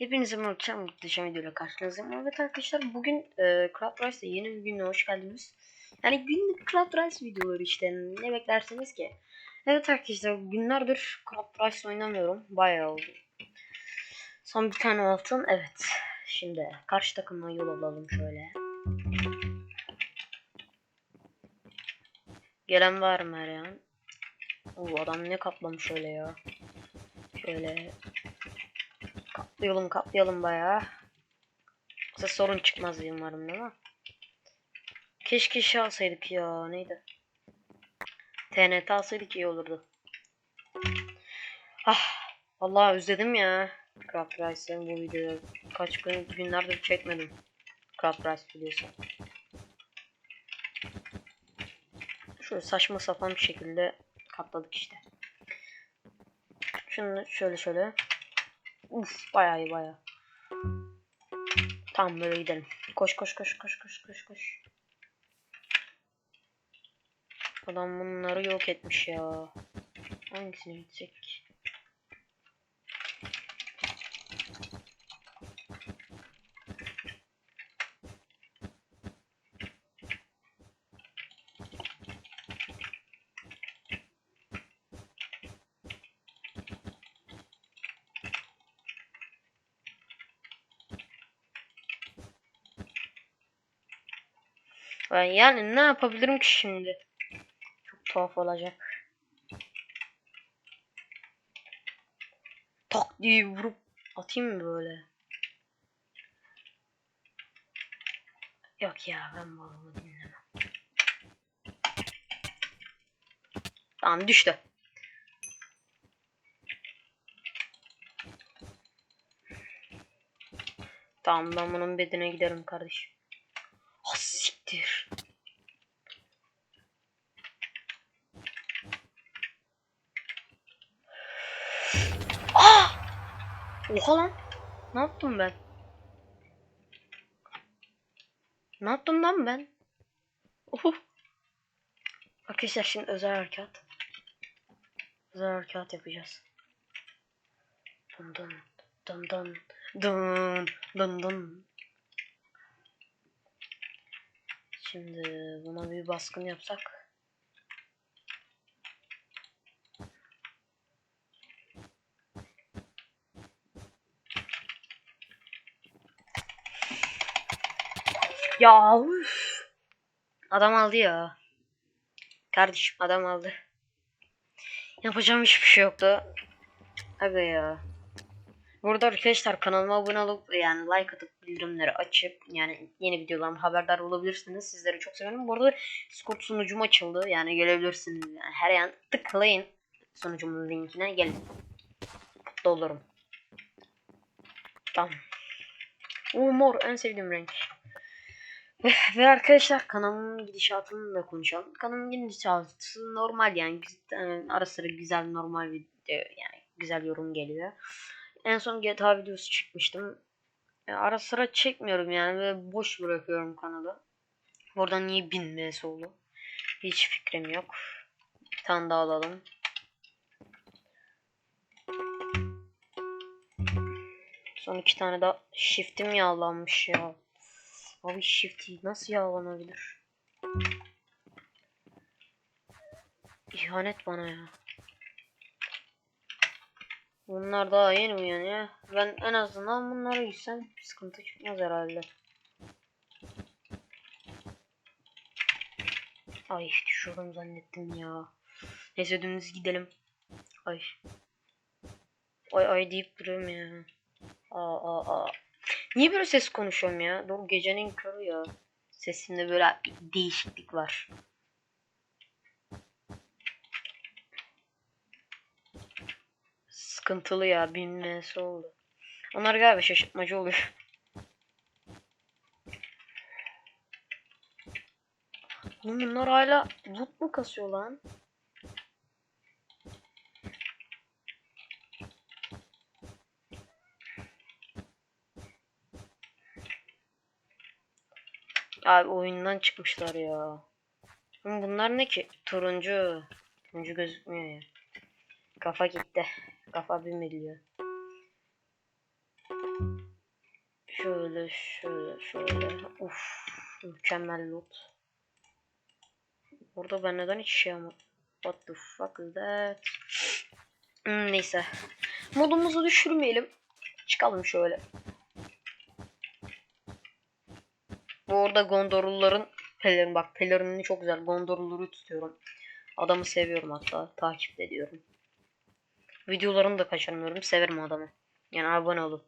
Hepinize muhteşem muhteşem videoyla karşınızdayım. Evet arkadaşlar bugün e, Craft Rice'da yeni bir günle hoş geldiniz. Yani günlük Craft Rice videoları işte ne beklersiniz ki? Evet arkadaşlar günlerdir Craft Rice oynamıyorum. Bayağı oldu. Son bir tane altın evet. Şimdi karşı takımla yol alalım şöyle. Gelen var mı Meryem? Oo adam ne kaplamış öyle ya. Şöyle Kaplayalım kaplayalım bayağı. Yoksa sorun çıkmaz diye umarım değil mi? Keşke şey alsaydık ya neydi? TNT alsaydık iyi olurdu. Ah vallahi özledim ya. Craft Rice'ın bu videoyu. Kaç gün günlerdir çekmedim. Craft Rice videosu. Şöyle saçma sapan bir şekilde katladık işte. Şunu şöyle şöyle. Uf bayağı iyi bayağı. Tamam böyle gidelim. Koş koş koş koş koş koş koş. Adam bunları yok etmiş ya. Hangisini gidecek? Ben yani ne yapabilirim ki şimdi? Çok tuhaf olacak. Tak diye vurup atayım mı böyle? Yok ya ben bu adamı dinlemem. Tamam düştü. Tamam ben bunun bedene giderim kardeşim. Ah! Oha lan. Ne yaptım ben? Ne yaptım lan ben? Oho. Arkadaşlar şimdi özel harekat. Özel harekat yapacağız. Dın dın dın dın dın dın dın. Şimdi buna bir baskın yapsak. Ya üf. Adam aldı ya. Kardeşim adam aldı. Yapacağım hiçbir şey yoktu. Aga ya. Burada arkadaşlar kanalıma abone olup yani like atıp bildirimleri açıp yani yeni videolarım haberdar olabilirsiniz. Sizleri çok seviyorum. Bu arada Discord sunucum açıldı. Yani gelebilirsiniz. Yani her yan tıklayın sunucumun linkine gelin. Mutlu olurum. Tamam. Oo mor en sevdiğim renk. Ve, arkadaşlar kanalımın gidişatını da konuşalım. Kanalımın gidişatı normal yani güzel, ara sıra güzel normal video yani güzel yorum geliyor. En son GTA videosu çekmiştim. E, ara sıra çekmiyorum yani ve boş bırakıyorum kanalı. Oradan niye 1000 vs oldu? Hiç fikrim yok. Bir tane daha alalım. Son iki tane daha shift'im yağlanmış ya. Abi shift nasıl yağlanabilir? İhanet bana ya. Bunlar daha yeni uyanıyor. Ben en azından bunları gitsem sıkıntı çıkmaz herhalde. Ay düşüyorum zannettim ya. Neyse dümdüz gidelim. Ay. Ay ay deyip duruyorum ya. Aa aa aa. Niye böyle ses konuşuyorum ya? Doğru gecenin körü ya. Sesimde böyle bir değişiklik var. Sıkıntılı ya bilmesi oldu. Onlar galiba şaşırtmacı oluyor. Oğlum bunlar hala loot mu kasıyor lan? Abi oyundan çıkmışlar ya. Oğlum bunlar ne ki? Turuncu. Turuncu gözükmüyor ya. Kafa gitti. Kafa bir milyon. Şöyle şöyle şöyle. Uf mükemmel loot. Burada ben neden hiç şey ama. What the fuck is that? Hmm, neyse. Modumuzu düşürmeyelim. Çıkalım şöyle. Bu arada Gondorluların pelerin bak pelerinini çok güzel. Gondorluları tutuyorum. Adamı seviyorum hatta. Takip ediyorum. Videolarını da kaçırmıyorum. Severim adamı. Yani abone olun.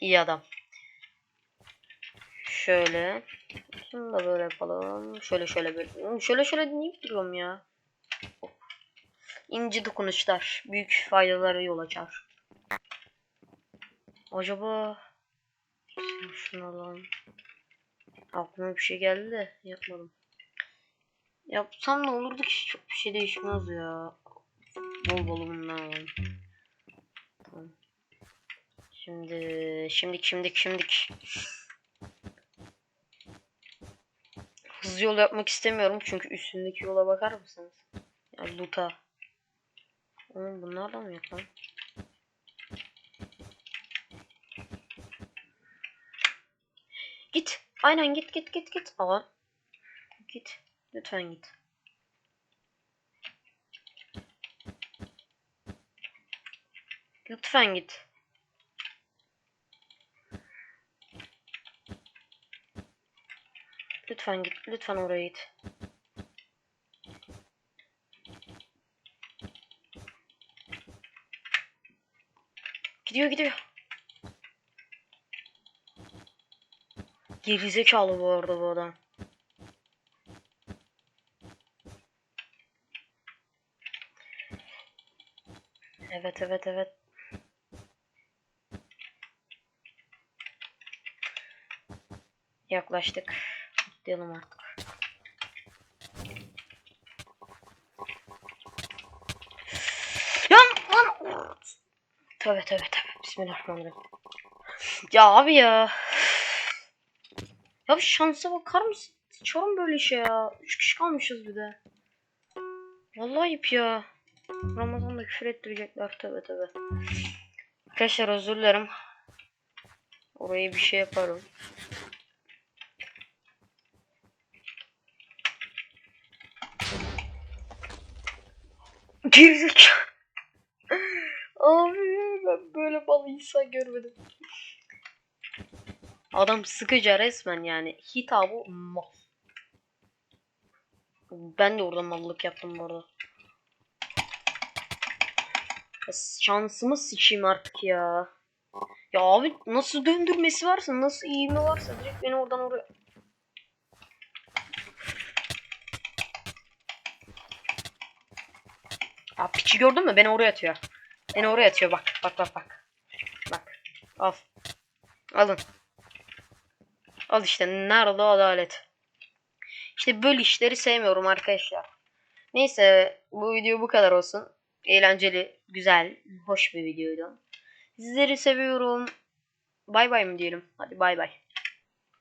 İyi adam. Şöyle. Şunu da böyle yapalım. Şöyle şöyle böyle. Şöyle şöyle dinleyip duruyorum ya. İnce dokunuşlar. Büyük faydalara yol açar. Acaba şunu alalım. Aklıma bir şey geldi de yapmadım. Yapsam ne olurdu ki çok bir şey değişmez ya. Bol bol bundan alalım. Tamam. Şimdi şimdik şimdik şimdik. Hızlı yol yapmak istemiyorum çünkü üstündeki yola bakar mısınız? Ya loot'a. Oğlum bunlar da mı yok lan? Git. Aynen git git git git. Aa. Git. Lütfen git. Lütfen git. Lütfen git. Lütfen oraya git. Gidiyor gidiyor. Gerizekalı bu arada bu adam. Evet evet evet. Yaklaştık. Diyelim artık. Yan lan. Tövbe tövbe tövbe. Bismillahirrahmanirrahim. Ya abi ya. Ya bir şansa bakar mısın? Sıçarım böyle şey ya. Üç kişi kalmışız bir de. Vallahi ayıp ya. Ramazan'da küfür ettirecekler tövbe tövbe. Arkadaşlar özür dilerim. Oraya bir şey yaparım. Gerizekalı. Abi ben böyle bal insan görmedim. Adam sıkıca resmen yani hitabı mal. Ben de orada mallık yaptım bu arada. Şansımı sıçayım artık ya. Ya abi nasıl döndürmesi varsa nasıl eğimi varsa direkt beni oradan oraya. Ya piçi gördün mü? Beni oraya atıyor. Beni oraya atıyor bak. Bak bak bak. Bak. Al. Alın. Al işte nerede adalet. İşte böyle işleri sevmiyorum arkadaşlar. Neyse bu video bu kadar olsun. Eğlenceli, güzel, hoş bir videoydu. Sizleri seviyorum. Bay bay mı diyelim? Hadi bay bay.